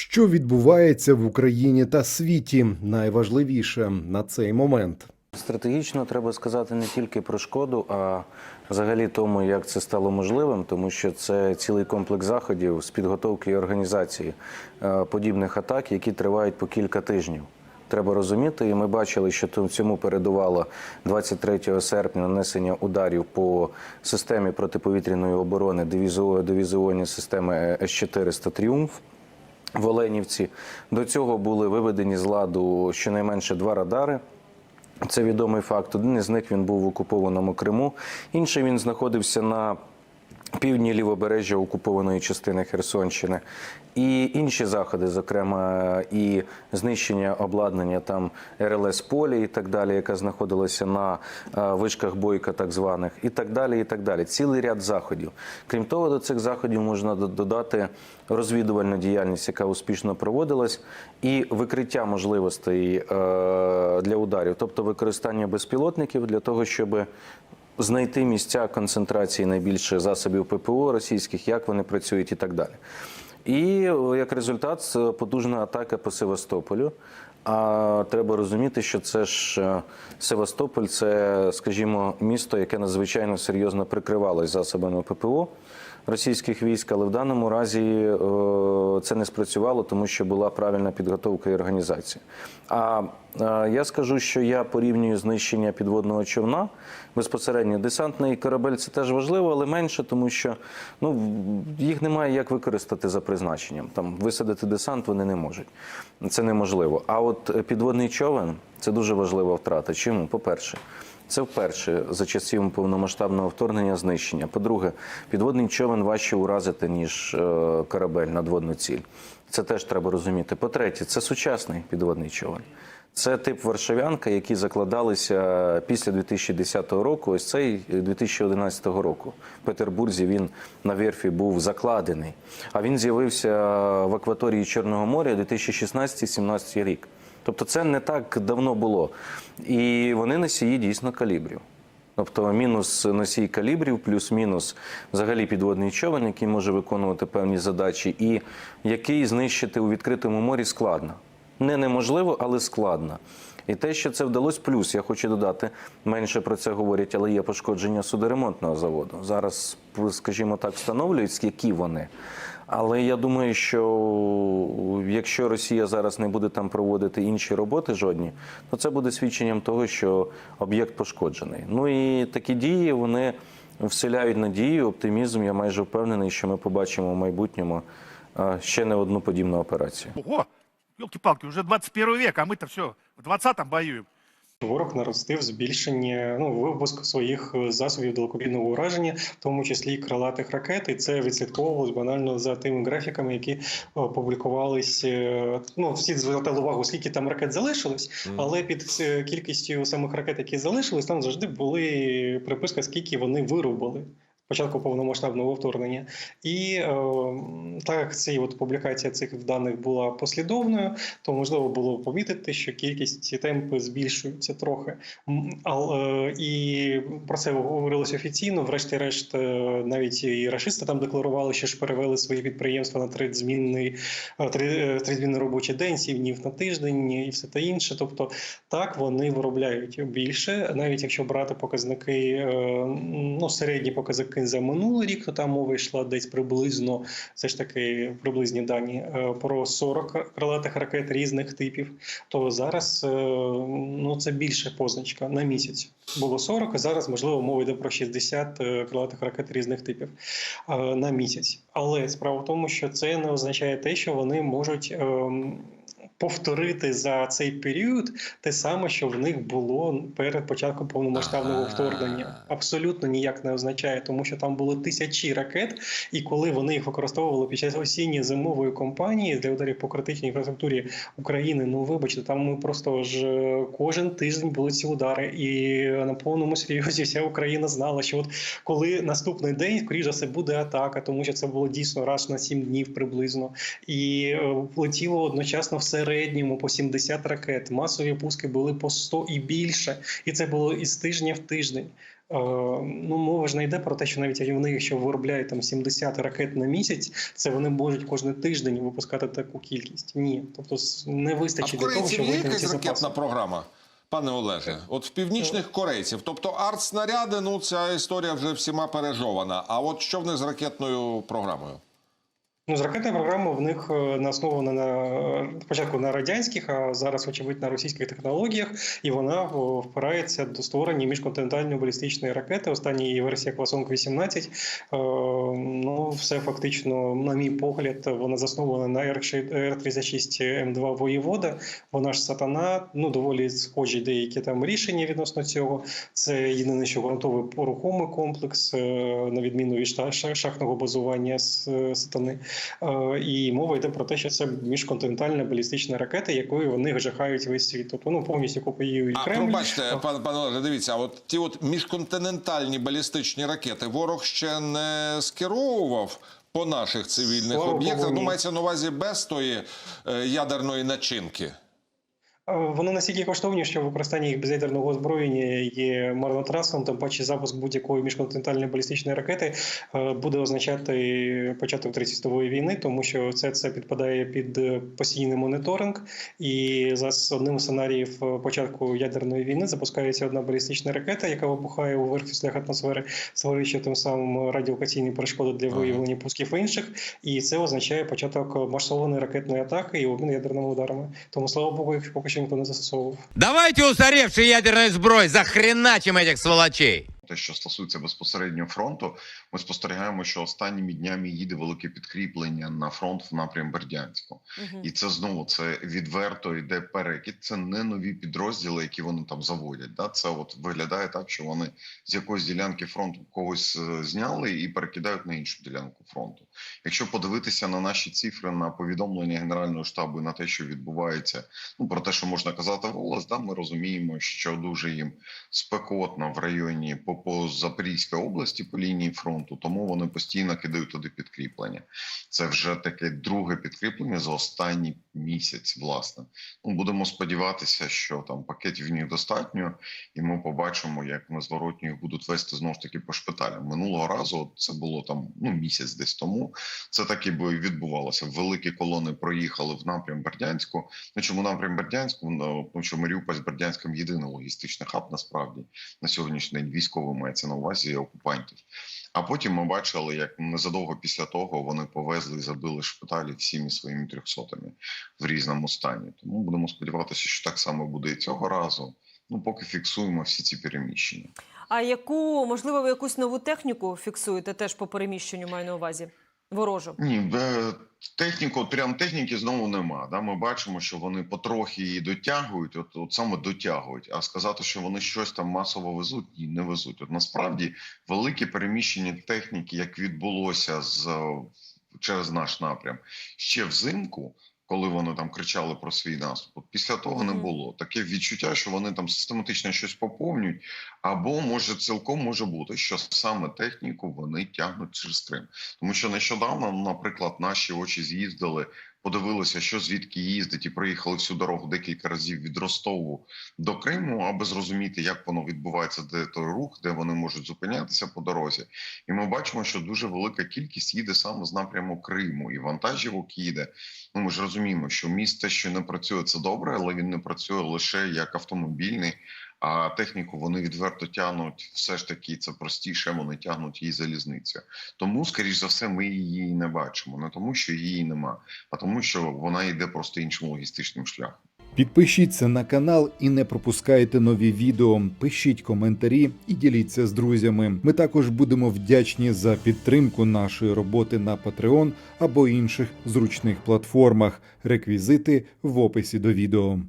Що відбувається в Україні та світі? Найважливіше на цей момент. Стратегічно треба сказати не тільки про шкоду, а взагалі тому, як це стало можливим, тому що це цілий комплекс заходів з підготовки і організації е, подібних атак, які тривають по кілька тижнів. Треба розуміти, і ми бачили, що цьому передувало 23 серпня нанесення ударів по системі протиповітряної оборони дивізіо- дивізіонні системи С-400 Тріумф в Оленівці. До цього були виведені з ладу щонайменше два радари. Це відомий факт. Один із них він був в окупованому Криму, інший він знаходився на півдні лівобережжя окупованої частини Херсонщини. І інші заходи, зокрема, і знищення обладнання там РЛС полі і так далі, яка знаходилася на е, вишках бойка, так званих, і так далі. І так далі. Цілий ряд заходів. Крім того, до цих заходів можна додати розвідувальну діяльність, яка успішно проводилась, і викриття можливостей е, для ударів, тобто використання безпілотників для того, щоб знайти місця концентрації найбільше засобів ППО російських, як вони працюють і так далі. І як результат потужна атака по Севастополю. А треба розуміти, що це ж е, Севастополь, це, скажімо, місто, яке надзвичайно серйозно прикривалось засобами ППО російських військ, але в даному разі е, це не спрацювало, тому що була правильна підготовка і організація. А е, я скажу, що я порівнюю знищення підводного човна безпосередньо. Десантний корабель це теж важливо, але менше, тому що ну, їх немає як використати за призначенням. Там висадити десант вони не можуть. Це неможливо. А от е, підводний човен це дуже важлива втрата. Чому? По-перше, це вперше за часів повномасштабного вторгнення знищення. По-друге, підводний човен важче уразити, ніж е, корабель надводну ціль. Це теж треба розуміти. По-третє, це сучасний підводний човен. Це тип Варшавянка, які закладалися після 2010 року. Ось цей 2011 року. В Петербурзі він на верфі був закладений. А він з'явився в акваторії Чорного моря 2016-17 рік. Тобто це не так давно було. І вони носії дійсно калібрів. Тобто мінус носій калібрів, плюс-мінус взагалі підводний човен, який може виконувати певні задачі, і який знищити у відкритому морі складно. Не неможливо, але складно. І те, що це вдалося, плюс я хочу додати, менше про це говорять, але є пошкодження судоремонтного заводу. Зараз, скажімо так, встановлюють, які вони. Але я думаю, що якщо Росія зараз не буде там проводити інші роботи жодні, то це буде свідченням того, що об'єкт пошкоджений. Ну і такі дії вони вселяють надію, оптимізм. Я майже впевнений, що ми побачимо в майбутньому е, ще не одну подібну операцію. Ого, елки-палки, уже 21 век, а мы-то все в 20-м воюем. Ворог наростив збільшення ну випуск своїх е, засобів далекобійного ураження, в тому числі і крилатих ракет. І це відслідковувалось банально за тими графіками, які опублікувались. е, Ну всі звертали увагу, скільки там ракет залишилось, але під е, кількістю самих ракет, які залишились, там завжди були приписка, скільки вони вирубали. Початку повномасштабного вторгнення, і е, так як ці от публікація цих даних була послідовною, то можливо було помітити, що кількість темпи збільшуються трохи. Але і про це говорилось офіційно. Врешті-решт, е, навіть і рашисти там декларували, що ж перевели свої підприємства на тризмінний е, е, тризмінний робочий день, сім днів на тиждень і все те інше. Тобто, так вони виробляють більше, навіть якщо брати показники, ну середні показники за минулий рік, то там мова йшла десь приблизно, це ж таки приблизні дані е, про 40 крилатих ракет різних типів. То зараз е, ну це більше позначка на місяць. Було 40, а зараз можливо мова йде про 60 е, крилатих ракет різних типів е, на місяць. Але справа в тому, що це не означає те, що вони можуть. Повторити за цей період те саме, що в них було перед початком повномасштабного вторгнення, абсолютно ніяк не означає, тому що там було тисячі ракет, і коли вони їх використовували під час осінньої зимової кампанії для ударів по критичній інфраструктурі України, ну вибачте, там ми просто ж е, кожен тиждень були ці удари, і на повному серйозі вся Україна знала, що от коли наступний день, скоріш за все, буде атака, тому що це було дійсно раз на 7 днів приблизно, і е, летіло одночасно в середньому по 70 ракет. Масові пуски були по 100 і більше, і це було із тижня в тиждень. ну мова ж не йде про те, що навіть вони, якщо виробляють там 70 ракет на місяць, це вони можуть кожен тиждень випускати таку кількість. Ні, тобто не А в вистачить для того, щоб є якась ракетна запаси. програма, пане Олеже? От в північних корейців, тобто артснаряди, ну ця історія вже всіма пережована. А от що в них з ракетною програмою? Ну, з ракетної програми в них е, наоснована на спочатку на радянських, а зараз, очевидь, на російських технологіях, і вона впирається до створення міжконтинентальної балістичної ракети. Остання її версія Квасонг 18. Е, ну, все фактично, на мій погляд, вона заснована на Р-36 М2 Воєвода. Вона ж сатана. Ну доволі схожі деякі там рішення відносно цього. Це єдине, що ґрунтовий рухомий комплекс, е, на відміну від шахтного базування з е, сатани. Е, І мова йде про те, що це міжконтинентальна балістична ракета, якою вони жахають весь світ. Тобто ну повністю копіюють А Кремль. пробачте, пане пане Олеже, дивіться, а от ті от міжконтинентальні балістичні ракети ворог ще не скеровував по наших цивільних об'єктах. Думається Ну, мається на увазі без тої е, ядерної начинки. Е, Вони настільки коштовні, що використання їх без ядерного озброєння є марнотратством. Тим паче запуск будь-якої міжконтинентальної балістичної ракети е, буде означати початок Третьої світової війни, тому що це, це підпадає під е, постійний моніторинг. І за одним з сценаріїв початку ядерної війни запускається одна балістична ракета, яка вибухає у верхніх атмосфери, створюючи тим самим радіолокаційні перешкоди для виявлення пусків інших. І це означає початок масованої ракетної атаки і обмін ядерними ударами. Тому слава Богу, їх поки що ніхто не застосовував. Давайте устаревший ядерной сброй захреначим этих сволочей. Те, що стосується безпосередньо фронту, ми спостерігаємо, що останніми днями їде велике підкріплення на фронт в напрям Бердянську, і це знову це відверто йде перекид. Це не нові підрозділи, які вони там заводять. Да, це от виглядає так, що вони з якоїсь ділянки фронту когось е, зняли і перекидають на іншу ділянку фронту. Якщо подивитися на наші цифри на повідомлення генерального штабу і на те, що відбувається, ну про те, що можна казати голос, да, ми розуміємо, що дуже їм спекотно в районі по, по Запорізькій області по лінії фронту, тому вони постійно кидають туди підкріплення. Це вже таке друге підкріплення за останній місяць. Власне, ну будемо сподіватися, що там пакетів них достатньо, і ми побачимо, як на зворотню їх будуть вести знову ж таки по шпиталям. Минулого разу це було там ну місяць десь тому. Це так і відбувалося. Великі колони проїхали в напрям Бердянську. Ну чому напрям Бердянську? Ну, Тому що Маріуполь з Бердянськом єдиний логістичний хаб насправді на сьогоднішній день військово мається на увазі окупантів. А потім ми бачили, як незадовго після того вони повезли і забили шпиталі всіми своїми трьохсотами в різному стані. Тому будемо сподіватися, що так само буде і цього разу. Ну поки фіксуємо всі ці переміщення. А яку, можливо, ви якусь нову техніку фіксуєте теж по переміщенню, маю на увазі? Ворожу. Ні, е, техніку, прям техніки знову нема. Да? Ми бачимо, що вони потрохи її дотягують, от, от саме дотягують. А сказати, що вони щось там масово везуть, ні, не везуть. От насправді велике переміщення техніки, як відбулося з через наш напрям ще взимку. Коли вони там кричали про свій наступ, після того не було. Таке відчуття, що вони там систематично щось поповнюють, або може цілком може бути, що саме техніку вони тягнуть через Крим. Тому що нещодавно, наприклад, наші очі з'їздили, подивилися, що звідки їздить, і проїхали всю дорогу декілька разів від Ростову до Криму, аби зрозуміти, як воно відбувається, де той рух, де вони можуть зупинятися по дорозі. І ми бачимо, що дуже велика кількість їде саме з напряму Криму, і вантажівок їде. Ну ми ж розуміємо, що міст що не працює, це добре, але він не працює лише як автомобільний. А техніку вони відверто тягнуть все ж таки це простіше. Вони тягнуть її залізницею. Тому, скоріш за все, ми її не бачимо. Не тому, що її нема, а тому, що вона йде просто іншим логістичним шляхом. Підпишіться на канал і не пропускайте нові відео. Пишіть коментарі і діліться з друзями. Ми також будемо вдячні за підтримку нашої роботи на Patreon або інших зручних платформах. Реквізити в описі до відео.